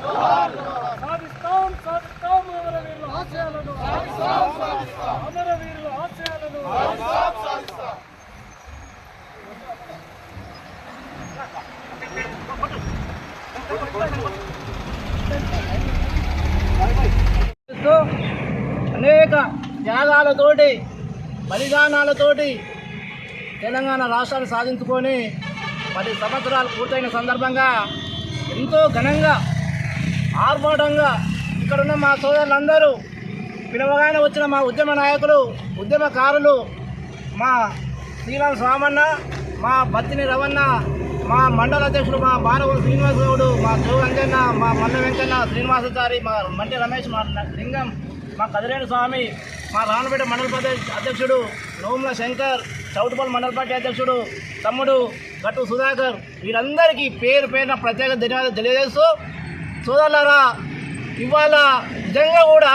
సాధిస్తాం సాధిస్తాం ఆశయాలను. ఆశయాలను. అనేక త్యాగాలతోటి బలిదానాలతోటి తెలంగాణ రాష్ట్రాన్ని సాధించుకొని పది సంవత్సరాలు పూర్తయిన సందర్భంగా ఎంతో ఘనంగా ఆర్భాటంగా ఇక్కడున్న మా సోదరులందరూ పిలవగానే వచ్చిన మా ఉద్యమ నాయకులు ఉద్యమకారులు మా శ్రీరామ్ స్వామన్న మా బత్తిని రవన్న మా మండల అధ్యక్షుడు మా బాలవూరు శ్రీనివాస గౌడు మా జోగు అంజన్న మా మల్ల వెంకన్న శ్రీనివాసాచారి మా మంటి రమేష్ మా లింగం మా కదిరేణి స్వామి మా రాణపేట మండల ప్రదేశ్ అధ్యక్షుడు నోముల శంకర్ చౌటుపల్లి మండల పార్టీ అధ్యక్షుడు తమ్ముడు గట్టు సుధాకర్ వీరందరికీ పేరు పేరున ప్రత్యేక ధన్యవాదాలు తెలియజేస్తూ సోదరులారా ఇవాళ నిజంగా కూడా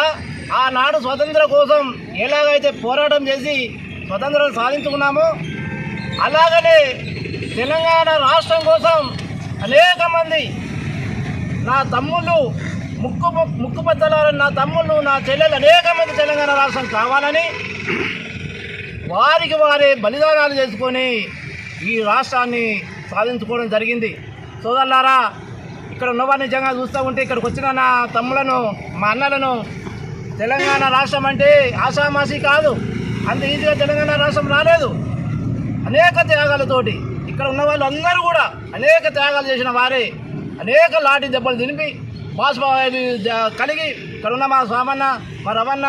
ఆనాడు స్వతంత్ర కోసం ఎలాగైతే పోరాటం చేసి స్వతంత్రం సాధించుకున్నామో అలాగనే తెలంగాణ రాష్ట్రం కోసం అనేక మంది నా తమ్ముళ్ళు ముక్కు ముక్కు పెద్దలారని నా తమ్ముళ్ళు నా చెల్లెలు అనేక మంది తెలంగాణ రాష్ట్రం కావాలని వారికి వారే బలిదానాలు చేసుకొని ఈ రాష్ట్రాన్ని సాధించుకోవడం జరిగింది. సోదరులారా ఇక్కడ ఉన్నవారు నిజంగా చూస్తూ ఉంటే ఇక్కడికి వచ్చిన నా తమ్ములను మా అన్నలను తెలంగాణ రాష్ట్రం అంటే ఆషామాషి కాదు. అంత ఈజీగా తెలంగాణ రాష్ట్రం రాలేదు. అనేక త్యాగాలతోటి ఇక్కడ ఉన్న వాళ్ళు అందరూ కూడా అనేక త్యాగాలు చేసిన వారే. అనేక లాఠీ దెబ్బలు తినిపి బాసుబాబు కలిగి ఇక్కడ ఉన్న మా స్వామన్న మా రవన్న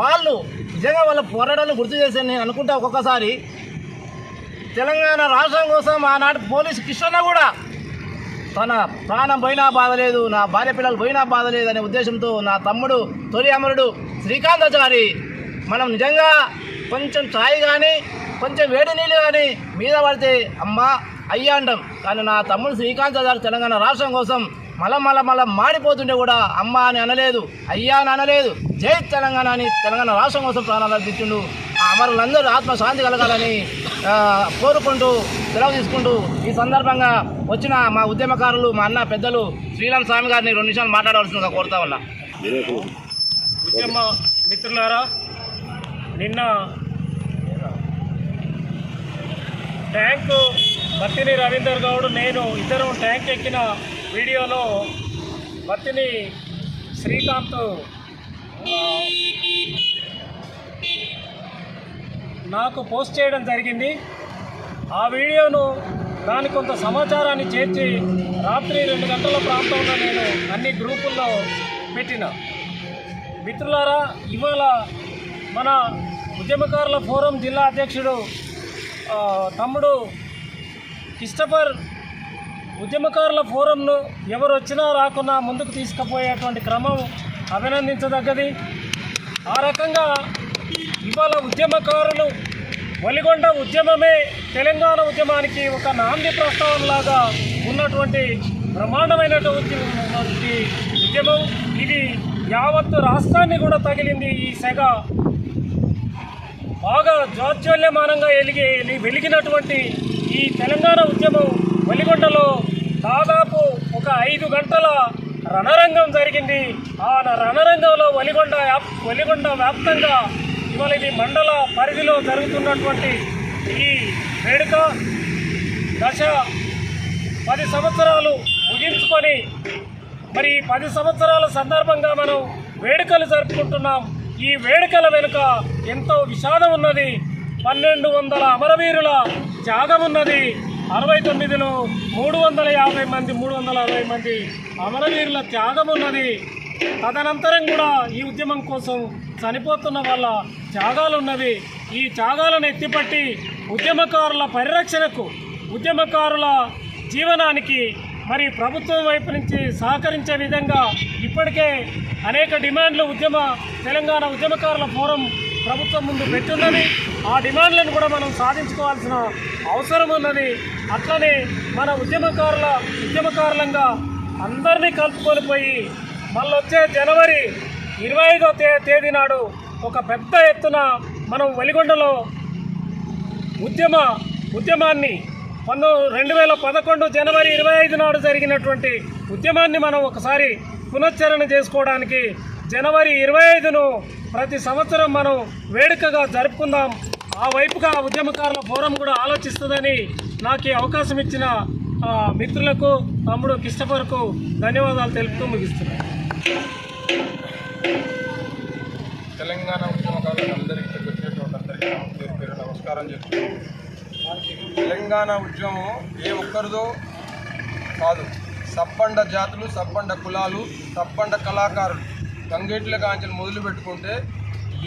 వాళ్ళు నిజంగా వాళ్ళ పోరాటాలు గుర్తు చేసి నేను అనుకుంటా ఒక్కొక్కసారి. తెలంగాణ రాష్ట్రం కోసం ఆనాటి పోలీసు కృష్ణ కూడా తన ప్రాణం పోయినా బాధ లేదు నా భార్య పిల్లలు పోయినా బాధ లేదు అనే ఉద్దేశంతో నా తమ్ముడు తొలి అమరుడు శ్రీకాంతాచారి. మనం నిజంగా కొంచెం ఛాయ్ కానీ కొంచెం వేడి నీళ్ళు కానీ మీద పడితే అమ్మ అయ్యా అంటాం. కానీ నా తమ్ముడు శ్రీకాంతాచారి తెలంగాణ రాష్ట్రం కోసం మల మల మల మాడిపోతుంటే కూడా అమ్మ అని అనలేదు అయ్యా అని అనలేదు. జై తెలంగాణ అని తెలంగాణ రాష్ట్రం కోసం ప్రాణాలు అర్పించుండు. ఆ అమరులందరూ ఆత్మశాంతి కలగాలని కోరుకుంటూ సెలవు తీసుకుంటూ ఈ సందర్భంగా వచ్చిన మా ఉద్యమకారులు మా అన్న పెద్దలు శ్రీరామ్ స్వామి గారిని రెండు నిమిషాలు మాట్లాడవలసిందిగా కోరుతా ఉన్నా. ఉద్యమ మిత్రులారా నిన్న ట్యాంకు బత్తిని రవీందర్ గౌడ్ నేను ఇద్దరం ట్యాంక్ ఎక్కిన వీడియోలో బత్తిని శ్రీకాంత్ నాకు పోస్ట్ చేయడం జరిగింది. ఆ వీడియోను దాని కొంత సమాచారాన్ని చేర్చి రాత్రి రెండు గంటల ప్రాంతంలో నేను అన్ని గ్రూపుల్లో పెట్టిన. మిత్రులారా ఇవాళ మన ఉద్యమకారుల ఫోరం జిల్లా అధ్యక్షుడు తమ్ముడు క్రిస్టఫర్ ఉద్యమకారుల ఫోరంను ఎవరు వచ్చినా రాకున్నా ముందుకు తీసుకుపోయేటువంటి క్రమం అభినందించదగ్గది. ఆ రకంగా ఇవాళ ఉద్యమకారులు వలిగొండ ఉద్యమమే తెలంగాణ ఉద్యమానికి ఒక నాంది ప్రస్తావనలాగా ఉన్నటువంటి బ్రహ్మాండమైనటువంటి ఉద్యమం. ఇది యావత్తు రాష్ట్రాన్ని కూడా తగిలింది ఈ సెగ. బాగా జాజ్వల్యమానంగా ఎలిగి వెలిగినటువంటి ఈ తెలంగాణ ఉద్యమం వెలిగొండలో దాదాపు ఒక ఐదు గంటల రణరంగం జరిగింది. ఆ రణరంగంలో వలిగొండ యాప్ వలిగొండ వ్యాప్తంగా ఇవాళ ఇది మండల పరిధిలో జరుగుతున్నటువంటి ఈ వేడుక దశ పది సంవత్సరాలు ముగించుకొని మరి పది సంవత్సరాల సందర్భంగా మనం వేడుకలు జరుపుకుంటున్నాం. ఈ వేడుకల వెనుక ఎంతో విషాదం ఉన్నది. పన్నెండు వందల అమరవీరుల త్యాగం ఉన్నది. అరవై తొమ్మిదిలో మూడు వందల యాభై మంది మూడు వందల అరవై మంది అమరవీరుల త్యాగం ఉన్నది. తదనంతరం కూడా ఈ ఉద్యమం కోసం చనిపోతున్న వాళ్ళ త్యాగాలు ఉన్నవి ఈ త్యాగాలను ఎత్తిపట్టి ఉద్యమకారుల పరిరక్షణకు ఉద్యమకారుల జీవనానికి మరి ప్రభుత్వం వైపు నుంచి సహకరించే విధంగా ఇప్పటికే అనేక డిమాండ్లు ఉద్యమ తెలంగాణ ఉద్యమకారుల ఫోరం ప్రభుత్వం ముందు పెట్టున్నది. ఆ డిమాండ్లను కూడా మనం సాధించుకోవాల్సిన అవసరం ఉన్నది. అట్లనే మన ఉద్యమకారుల ఉద్యమకారులంగా అందరినీ కలుపుకొని పోయి మళ్ళీ వచ్చే జనవరి ఇరవై ఐదో తే తేదీ నాడు ఒక పెద్ద ఎత్తున మనం వెలిగొండలో ఉద్యమ ఉద్యమాన్ని పంతొమ్మిది రెండు వేల పదకొండు జనవరి ఇరవై ఐదు నాడు జరిగినటువంటి ఉద్యమాన్ని మనం ఒకసారి పునశ్చరణ చేసుకోవడానికి జనవరి ఇరవై ఐదును ప్రతి సంవత్సరం మనం వేడుకగా జరుపుకుందాం. ఆ వైపుగా ఉద్యమకారుల ఫోరం కూడా ఆలోచిస్తుందని నాకు ఈ అవకాశం ఇచ్చిన మిత్రులకు తమ్ముడు కిష్టపర్కు ధన్యవాదాలు తెలుపుతూ ముగిస్తున్నాను. తెలంగాణ ఉద్యమకారులు అందరికీ ఇక్కడికి వచ్చినటువంటి అందరికీ పేరు పేరు నమస్కారం చెప్తున్నాను తెలంగాణ ఉద్యమం ఏ ఒక్కరిదో కాదు. సబ్బండ జాతులు సబ్బండ కులాలు సబ్బండ కళాకారులు. గంగేట్ల కాంచెలు మొదలు పెట్టుకుంటే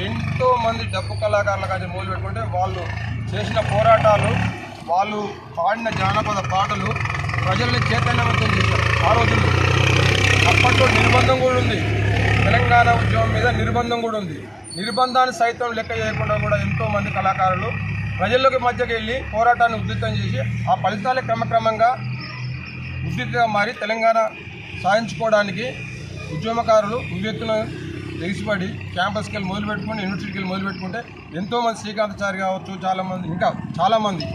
ఎంతో మంది డప్పు కళాకారుల కాంచెలు మొదలు పెట్టుకుంటే వాళ్ళు చేసిన పోరాటాలు వాళ్ళు పాడిన జానపద పాటలు ప్రజల్ని చైతన్యవంతం చేశారు. ఆ రోజుల్లో అప్పట్లో నిర్బంధం కూడా ఉంది. తెలంగాణ ఉద్యమం మీద నిర్బంధం కూడా ఉంది. నిర్బంధాన్ని సైతం లెక్క చేయకుండా కూడా ఎంతో మంది కళాకారులు ప్రజల్లోకి మధ్యకి వెళ్ళి పోరాటాన్ని ఉధృతం చేసి ఆ ఫలితాలే క్రమక్రమంగా ఉద్రిక్తంగా మారి తెలంగాణ సాధించుకోవడానికి ఉద్యమకారులు ఉవ్వెత్తున తెగిసిపడి క్యాంపస్కి వెళ్ళి మొదలు పెట్టుకుని యూనివర్సిటీకి వెళ్ళి మొదలు పెట్టుకుంటే ఎంతోమంది శ్రీకాంతాచారి కావచ్చు చాలామంది ఇంకా చాలామంది